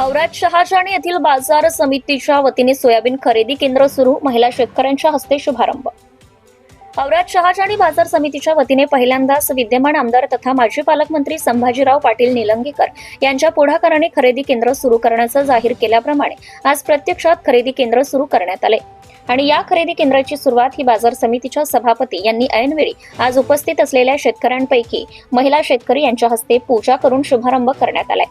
औराद शहाजाणी येथील बाजार समितीच्या वतीने सोयाबीन खरेदी केंद्र सुरू महिला शेतकऱ्यांच्या हस्ते शुभारंभ. औराद शहाजाणी बाजार समितीच्या वतीने पहिल्यांदाच विद्यमान आमदार तथा माजी पालकमंत्री संभाजीराव पाटील निलंगेकर यांच्या पुढाकाराने खरेदी केंद्र सुरू करण्याचं जाहीर केल्याप्रमाणे आज प्रत्यक्षात खरेदी केंद्र सुरू करण्यात आले. आणि या खरेदी केंद्राची सुरुवात ही बाजार समितीच्या सभापती यांनी ऐनवेळी आज उपस्थित असलेल्या शेतकऱ्यांपैकी महिला शेतकरी यांच्या हस्ते पूजा करून शुभारंभ करण्यात आलाय.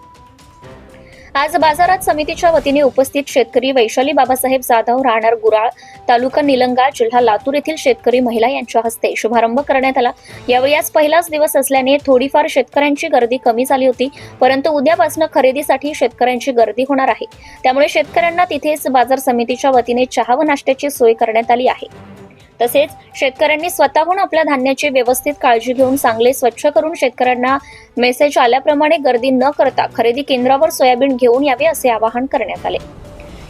आज बाजारात समितीच्या वतीने उपस्थित शेतकरी वैशाली बाबासाहेब जाधव राहणार गुराळ तालुका निलंगा जिल्हा लातूर येथील शेतकरी महिला यांच्या हस्ते शुभारंभ करण्यात आला. यावेळी आज पहिलाच दिवस असल्याने थोडीफार शेतकऱ्यांची गर्दी कमी झाली होती परंतु उद्यापासून खरेदीसाठी शेतकऱ्यांची गर्दी होणार आहे. त्यामुळे शेतकऱ्यांना तिथेच बाजार समितीच्या वतीने चहा व नाश्त्याची सोय करण्यात आली आहे. तसेच शेतकऱ्यांनी स्वतःहून आपल्या धान्याची व्यवस्थित काळजी घेऊन चांगले स्वच्छ करून शेतकऱ्यांना मेसेज आल्याप्रमाणे गर्दी न करता खरेदी केंद्रावर सोयाबीन घेऊन यावे असे आवाहन करण्यात आले.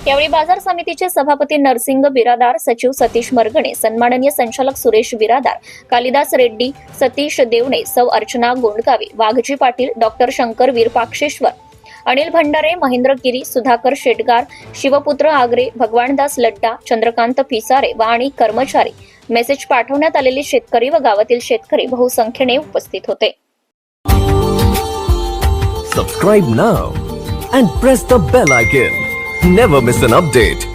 यावेळी बाजार समितीचे सभापती नरसिंग बिरादार सचिव सतीश मरगणे सन्माननीय संचालक सुरेश बिरादार कालिदास रेड्डी सतीश देवणे सौ अर्चना गोंडगावे वाघजी पाटील डॉक्टर शंकर वीरपाक्षेश्वर अनिल भंडारे महेंद्र गिरी सुधाकर शेटगार शिवपुत्र आगरे भगवानदास लड्डा चंद्रकांत पिसारे व आणि कर्मचारी. मेसेज पाठवण्यात आलेले शेतकरी व गावातील शेतकरी बहुसंख्येने उपस्थित होते. Subscribe now and press the bell icon never miss an update